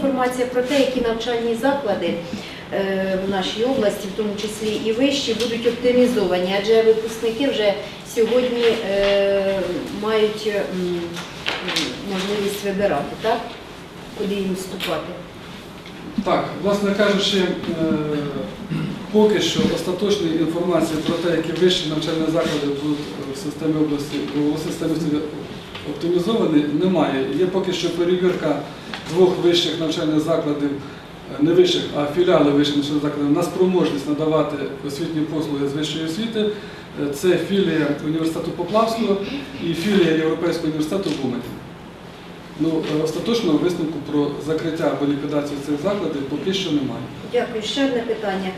інформація про те, які навчальні заклади е, в нашій області, в тому числі і вищі, будуть оптимізовані, адже випускники вже сьогодні е, мають можливість вибирати, так? куди їм вступати. Так, власне кажучи, е, поки що остаточної інформації про те, які вищі навчальні заклади будуть в системі області у системі оптимізовані, немає. Є поки що перевірка двох вищих навчальних закладів, е, не вищих, а філіали вищих навчальних закладів на спроможність надавати освітні послуги з вищої освіти. Е, Це філія університету Поплавського і філія Європейського університету в. Ну, е, остаточного висновку про закриття або ліквідацію цих закладів поки що немає. Дякую. Ще одне питання.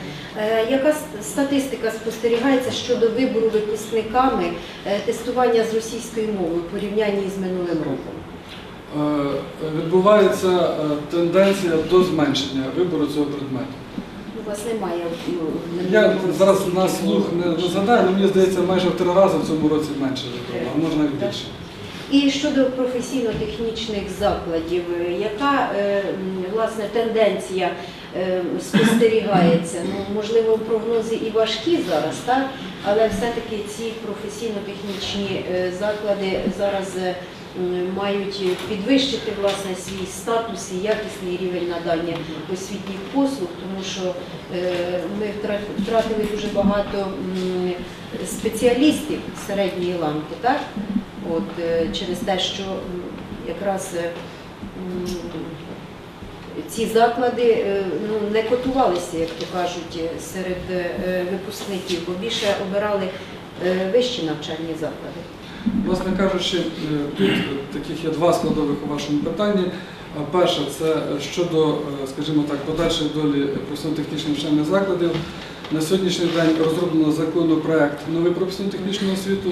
Яка статистика спостерігається щодо вибору випускниками тестування з російською мовою в порівнянні з минулим роком? Е, Відбувається е, тенденція до зменшення вибору цього предмету. У вас немає ну, Я зараз на слух не, згадаю, але мені здається, майже в три рази в цьому році менше вибору, а може навіть більше. І щодо професійно-технічних закладів, е, яка власне тенденція спостерігається? Ну, можливо, прогнози і важкі зараз, так? але все-таки ці професійно-технічні заклади зараз мають підвищити власне свій статус і якісний рівень надання освітніх послуг, тому що е, ми втратили дуже багато спеціалістів середньої ланки, так? От е, через те, що якраз е, ці заклади ну, не котувалися, як то кажуть, серед випускників, бо більше обирали вищі навчальні заклади. Власне кажучи, е, тут таких є два складових у вашому питанні. Перше, це щодо, е, скажімо так, подальшої долі професійно-технічних навчальних закладів. На сьогоднішній день розроблено законопроект новий професійно-технічну освіту.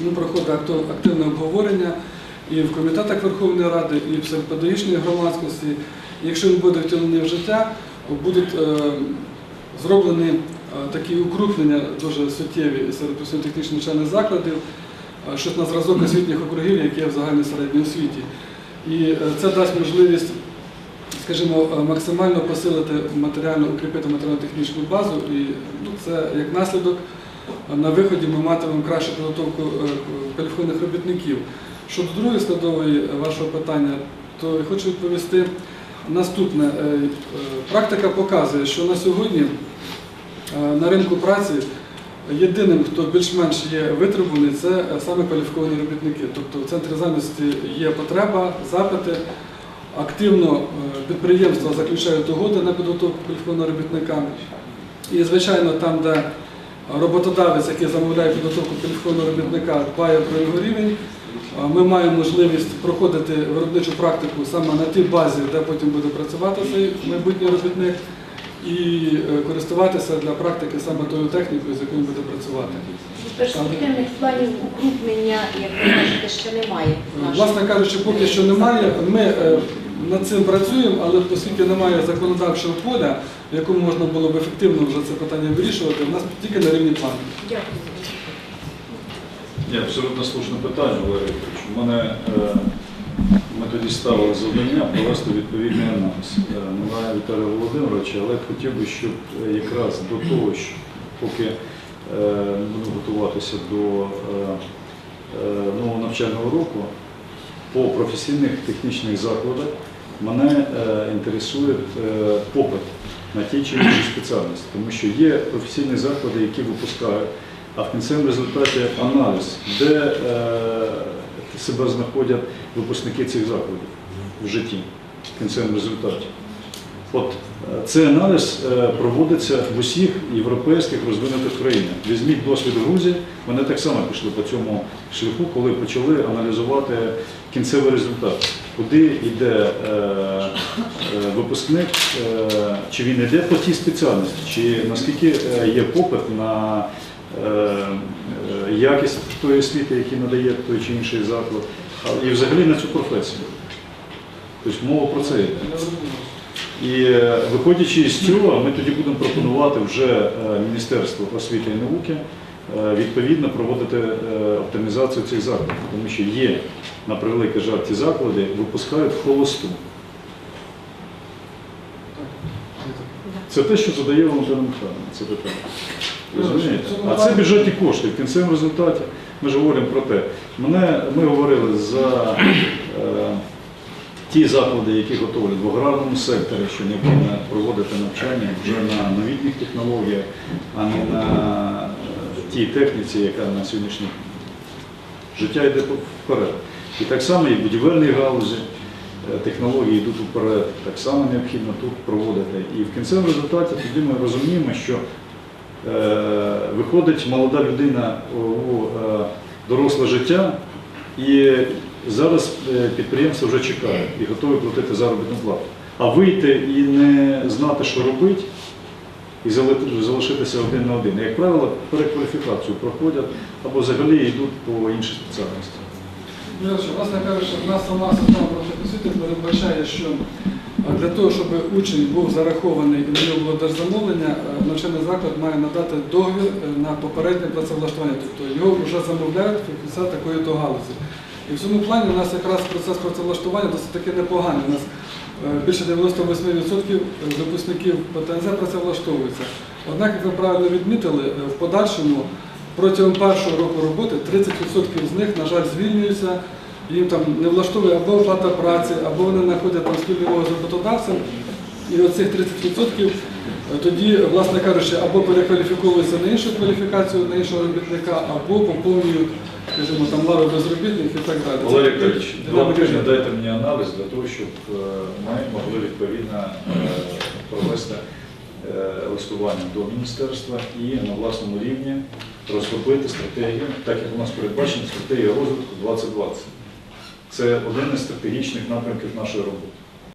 Він проходить активне обговорення і в комітетах Верховної Ради, і в педагогічної громадськості. Якщо він буде втілений в життя, будуть е, зроблені е, такі укрупнення дуже суттєві серед професійно-технічних навчальних закладів, е, щось на зразок освітніх округів, які є в загальній середній освіті. І е, це дасть можливість, скажімо, е, максимально посилити матеріально, укріпити матеріально-технічну базу. І ну, це як наслідок е, на виході ми матимемо кращу підготовку кваліфікованих робітників. Щодо другої складової вашого питання, то я хочу відповісти наступне. Практика показує, що на сьогодні на ринку праці єдиним, хто більш-менш є витребуваний, це саме кваліфіковані робітники. Тобто в центрі зайнятості є потреба, запити. Активно е, підприємства заключають угоди на підготовку кваліфікованого робітника. І, звичайно, там, де роботодавець, який замовляє підготовку кваліфікованого робітника, дбає про його рівень, е, ми маємо можливість проходити виробничу практику саме на тій базі, де потім буде працювати цей майбутній робітник, і е, користуватися для практики саме тою технікою, з якою буде працювати. Перспективних планів укрупнення, як ви кажете, ще немає. Власне кажучи, поки що немає. Ми е, над цим працюємо, але оскільки немає законодавчого поля, в якому можна було б ефективно вже це питання вирішувати, в нас тільки на рівні плану. Дякую. Ні, абсолютно слушне питання, Валерій Вікторович. У мене е, тоді ставили завдання провести відповідний аналіз. Немає Віталія Володимировича, але хотів би, щоб е, якраз до того, що поки е, будемо готуватися до е, нового навчального року, по професійних технічних закладах мене інтересує попит на ті чи інші спеціальності, тому що є професійні заклади, які випускають, а в кінцевому результаті аналіз, де себе знаходять випускники цих закладів в житті в кінцевому результаті. От е, цей аналіз е, проводиться в усіх європейських розвинутих країнах. Візьміть досвід Грузії, вони так само пішли по цьому шляху, коли почали аналізувати кінцевий результат, куди йде е, випускник, чи він йде по тій спеціальності, чи наскільки є попит на якість тої освіти, яку надає той чи інший заклад, і взагалі на цю професію. Тобто мова про це. І е, виходячи з цього, ми тоді будемо пропонувати вже е, Міністерству освіти і науки е, відповідно проводити оптимізацію цих закладів, тому що є, на превеликий жаль, ті заклади випускають холосту. Це те, що задає Валентина Михайловна, це питання. Розумієте? А це бюджетні кошти. В кінцевому результаті ми ж говоримо про те. Мене, ми говорили за е, ті заклади, які готовлять в аграрному секторі, що необхідно проводити навчання вже на новітніх технологіях, а не на е, тій техніці, яка на сьогоднішній життя йде вперед. І так само і в будівельній галузі технології йдуть вперед, так само необхідно тут проводити. І в кінцевому результаті тоді ми розуміємо, що е, виходить молода людина у, е, доросле життя, і зараз е, підприємство вже чекає і готові платити заробітну плату. А вийти і не знати, що робити, і залишитися один на один. Як правило, перекваліфікацію проходять або взагалі йдуть по іншій спеціальності. Власне кажучи, в нас сама система професійності передбачає, що е, для того, щоб учень був зарахований і на нього було держзамовлення, е, навчальний заклад має надати договір е, на попереднє працевлаштування. Тобто його вже замовляють фахівця такої-то галузі. І в цьому плані у нас якраз процес працевлаштування досить таки непоганий. У нас більше 98% випускників ПТНЗ працевлаштовуються. Однак, як ви правильно відмітили, в подальшому протягом першого року роботи 30% з них, на жаль, звільнюються, їм там не влаштовує або оплата праці, або вони знаходять там спільну мову з роботодавцем. І оцих 30% тоді, власне кажучи, або перекваліфіковуються на іншу кваліфікацію, на іншого робітника, або поповнюють, скажімо, там лави безробітних і так далі. Це Вікторович, два тижні дайте мені аналіз для того, щоб е, ми могли відповідно е, провести е, листування до міністерства і на власному рівні розробити стратегію, так як у нас передбачена стратегія розвитку 2020. Це один із стратегічних напрямків нашої роботи.